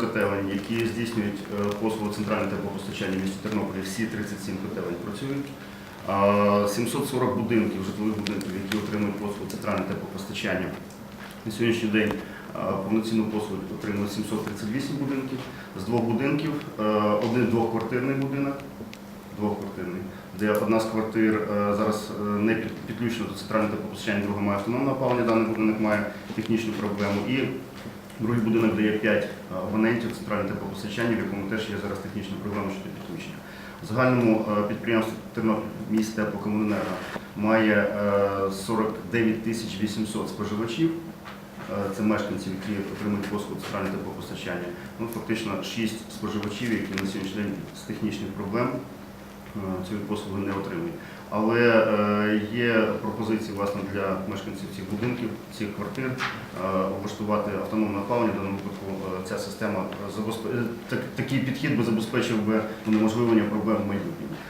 котелень, які здійснюють е, послугу центрального теплопостачання в місті Тернополі, всі 37 котелень працюють. 740 будинків, житлових будинків, які отримують послугу центрального теплопостачання. На сьогоднішній день повноцінну послугу отримали 738 будинків. З двох будинків е, один двохквартирний будинок, двохквартирний, де одна з квартир е, зараз не під- підключена до центрального теплопостачання, друга має автономне опалення, даний будинок має технічну проблему. І другий будинок, де є 5 абонентів центрального теплопостачання, в якому теж є зараз технічна проблема щодо підключення. В загальному е, підприємство Тернопіль міст теплокомуненерго має е, 49 тисяч 800 споживачів. Е, Це мешканці, які отримують послугу центрального теплопостачання. Ну, фактично 6 споживачів, які на сьогоднішній день з технічних проблем е, цієї послуги не отримують. Але е, є пропозиції власне для мешканців цих будинків, цих квартир е, облаштувати автономне опалення. В даному випадку е, ця система е, такий підхід би забезпечив би унеможливлення проблем в майбутньому.